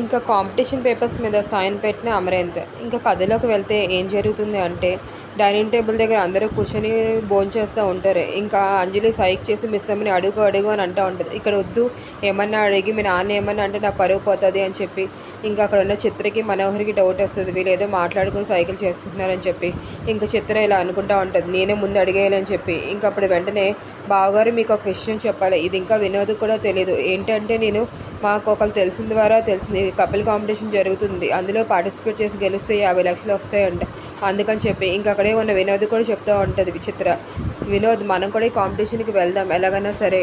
ఇంకా competition papers మీద sign పెట్టిన అమరేంత ఇంకా కథలోకి వెళ్తే ఏం జరుగుతుంది అంటే డైనింగ్ టేబుల్ దగ్గర అందరూ కూర్చొని భోంచేస్తూ ఉంటారు. ఇంకా అంజలి సైక్ చేసి మిస్ అమ్మని అడుగు అడుగు అని అంటూ ఉంటుంది. ఇక్కడ వద్దు ఏమన్నా అడిగి మీ నాన్న ఏమన్నా అంటే నా పరువు పోతుంది అని చెప్పి ఇంకా అక్కడ ఉన్న చిత్రకి మనోహరికి డౌట్ వస్తుంది. వీళ్ళు ఏదో మాట్లాడుకుని సైకిల్ చేసుకుంటున్నారని చెప్పి ఇంకా చిత్ర ఇలా అనుకుంటా ఉంటుంది. నేనే ముందు అడిగేయాలని చెప్పి ఇంకా అప్పుడు వెంటనే బావగారు మీకు ఒక విషయం చెప్పాలి. ఇది ఇంకా వినోద్ కూడా తెలియదు ఏంటంటే నేను మాకు ఒకరు తెలిసిన ద్వారా తెలిసింది కపిల్ కాంపిటీషన్ జరుగుతుంది. అందులో పార్టిసిపేట్ చేసి గెలిస్తే యాభై లక్షలు వస్తాయంట. అందుకని చెప్పి ఇంకక్కడే ఉన్న వినోద్ కూడా చెప్తూ ఉంటుంది విచిత్ర. వినోద్ మనం కూడా ఈ కాంపిటీషన్కి వెళ్దాం. ఎలాగైనా సరే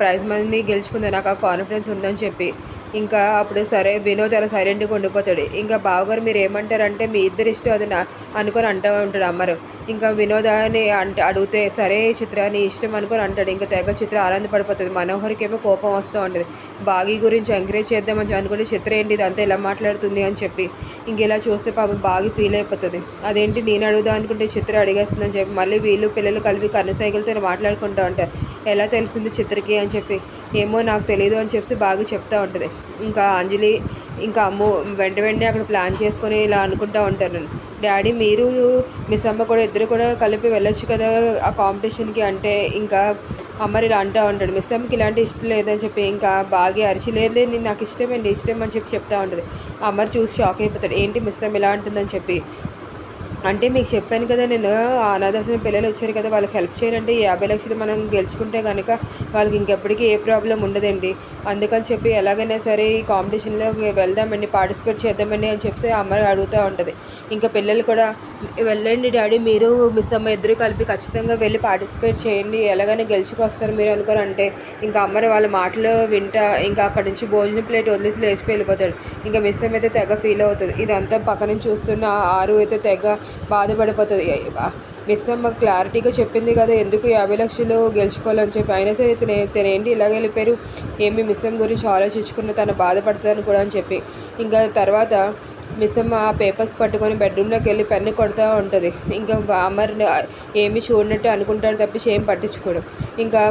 ప్రైజ్ మనీ గెలుచుకుంది. నాకు ఆ కాన్ఫిడెన్స్ ఉందని చెప్పి. ఇంకా అప్పుడు సరే వినోద్ అలా సైలెంట్గా ఉండిపోతాడు. ఇంకా బావగారు మీరు ఏమంటారంటే మీ ఇద్దరు ఇష్టం అది నా అనుకొని అంటూ ఉంటాడు అమ్మరు. ఇంకా వినోద్ అని అంటే అడిగితే సరే చిత్ర నీ ఇష్టం అనుకొని అంటాడు. ఇంకా తెగ చిత్ర ఆనందపడిపోతుంది మనోహర్కి ఏమో కోపం వస్తూ ఉంటుంది. బాగి గురించి ఎంకరేజ్ చేద్దామని అనుకుంటే చిత్ర ఏంటి ఇదంతా ఇలా మాట్లాడుతుంది అని చెప్పి. ఇంక ఇలా చూస్తే పాపం బాగా ఫీల్ అయిపోతుంది. అదేంటి నేను అడుగుదా అనుకుంటే చిత్ర అడిగేస్తుందని చెప్పి. మళ్ళీ వీళ్ళు పిల్లలు కలిపి కన్ను మాట్లాడుకుంటూ ఉంటారు. ఎలా తెలిసింది చిత్రకి అని చెప్పి. ఏమో నాకు తెలియదు అని చెప్పి బాగా చెప్తూ ఉంటుంది. ఇంకా అంజలి ఇంకా అమ్ము వెంట వెంటనే అక్కడ ప్లాన్ చేసుకొని ఇలా అనుకుంటూ ఉంటారు. డాడీ మీరు మిస్ అమ్మ కూడా ఇద్దరు కూడా కలిపి వెళ్ళొచ్చు కదా ఆ కాంపిటీషన్కి అంటే ఇంకా అమ్మరు ఇలా అంటూ ఉంటాడు. మిస్ అమ్మకి ఇలాంటి ఇష్టం లేదని చెప్పి ఇంకా బాగా అరిచి లేదు నేను నాకు ఇష్టం అండి ఇష్టం అని చెప్పి చెప్తా ఉంటుంది. అమ్మరు చూసి షాక్ అయిపోతాడు. ఏంటి మిస్ అమ్మ ఇలా అంటుందని చెప్పి. అంటే మీకు చెప్పాను కదా నేను అనాథాశ్రమ పిల్లలు వచ్చారు కదా వాళ్ళకి హెల్ప్ చేయాలంటే యాభై లక్షలు మనం గెలుచుకుంటే కనుక వాళ్ళకి ఇంకెప్పటికీ ఏ ప్రాబ్లం ఉండదండి. అందుకని చెప్పి ఎలాగైనా సరే ఈ కాంపిటీషన్లో వెళ్దామండి పార్టిసిపేట్ చేద్దామండి అని చెప్పి అమ్మ అడుగుతూ ఉంటుంది. ఇంకా పిల్లలు కూడా వెళ్ళండి డాడీ మీరు మిస్ అమ్మ ఇద్దరు కలిపి ఖచ్చితంగా వెళ్ళి పార్టిసిపేట్ చేయండి. ఎలాగైనా గెలుచుకొస్తారు మీరు అనుకోరు అంటే ఇంకా అమ్మరు వాళ్ళ మాటలు వింటా ఇంకా అక్కడ నుంచి భోజనం ప్లేట్ వదిలేసి లేచిపోయి వెళ్ళిపోతాడు. ఇంకా మిస్ అయితే తెగ ఫీల్ అవుతుంది. ఇదంతా పక్క నుంచి చూస్తున్న ఆరు అయితే తెగ బాధపడిపోతుంది. మిస్ అమ్మ క్లారిటీగా చెప్పింది కదా ఎందుకు యాభై లక్షలు గెలుచుకోవాలని చెప్పి. అయినా సరే తనే తనేంటి ఇలాగ వెళ్ళిపోయారు ఏమి మిస్ అమ్మ గురించి ఆలోచించుకున్న తను బాధపడుతుందని కూడా అని చెప్పి. ఇంకా తర్వాత మిస్సమ్మ ఆ పేపర్స్ పట్టుకొని బెడ్రూమ్లోకి వెళ్ళి పెన్ను కొడుతూ ఉంటుంది. ఇంకా అమర్ ఏమి చూడనట్టు అనుకుంటాడు తప్పించి ఏం పట్టించుకోడు. ఇంకా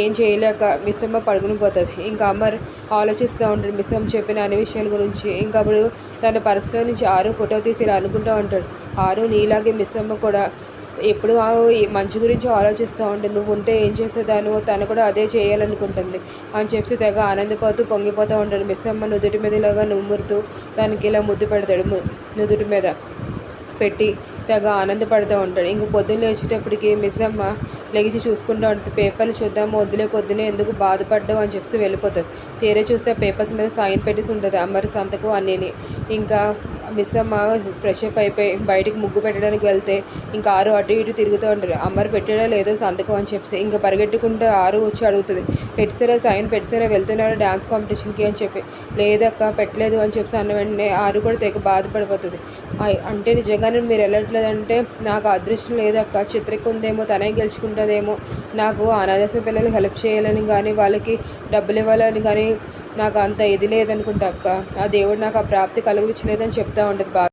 ఏం చేయలేక మిస్సమ్మ పడుకుని పోతుంది. ఇంకా అమర్ ఆలోచిస్తూ ఉంటాడు మిస్ అమ్మ చెప్పిన అన్ని విషయాల గురించి. ఇంకా అప్పుడు తన పర్సులో నుంచి ఆరు ఫోటో తీసి ఇలా అనుకుంటూ ఉంటాడు. ఆరు నీలాగే మిస్సమ్మ కూడా ఎప్పుడు ఆ మంచి గురించి ఆలోచిస్తూ ఉంటుంది నువ్వు ఉంటే ఏం చేసేదాను తను కూడా అదే చేయాలనుకుంటుంది. అని చెప్పి తెగ ఆనందపోతూ పొంగిపోతూ ఉంటాడు. మిస్ అమ్మ నుదుటి మీద ఇలాగా నుమ్మురుతూ తనకి ఇలా ముద్దు పెడతాడు. నుదుటి మీద పెట్టి తెగ ఆనందపడుతూ ఉంటాడు. ఇంక పొద్దున్న లేచేటప్పటికి మిస్ అమ్మ లెగిసి చూసుకుంటూ ఉంటుంది. పేపర్లు చూద్దాము వద్దులే పొద్దునే ఎందుకు బాధపడ్డావు? అని చెప్పి వెళ్ళిపోతుంది. తీరే చూస్తే పేపర్స్ మీద సైన్ పెట్టేసి ఉంటుంది. అమ్మరి సంతకు అన్నీని. ఇంకా మిస్ అమ్మ ఫ్రెష్ అప్ అయిపోయి బయటికి ముగ్గు పెట్టడానికి వెళ్తే ఇంకా ఆరు అటు ఇటు తిరుగుతూ ఉంటారు. అమ్మరు పెట్టాడో లేదో సంతకం అని చెప్పి ఇంకా పరిగెట్టుకుంటూ ఆరు వచ్చి అడుగుతుంది. పెట్టారా సైన్ పెట్టారా వెళ్తున్నారా డ్యాన్స్ కాంపిటీషన్కి అని చెప్పి. లేదక్క పెట్టలేదు అని చెప్పి అన్న వెంటనే ఆరు కూడా తెగ బాధపడిపోతుంది. అంటే నిజంగానే మీరు వెళ్ళట్లేదంటే నాకు అదృష్టం లేదక్క చిత్రకి ఉందేమో తనే గెలుచుకుంటుందేమో. నాకు అనాథాశ్రమ పిల్లలకి హెల్ప్ చేయాలని కానీ వాళ్ళకి డబ్బులు ఇవ్వాలని కానీ నాకు అంత ఇది లేదనుకుంటా అక్క. ఆ దేవుడు నాకు ఆ ప్రాప్తి కలిగించలేదని చెప్తా ఉంటుంది బాగా.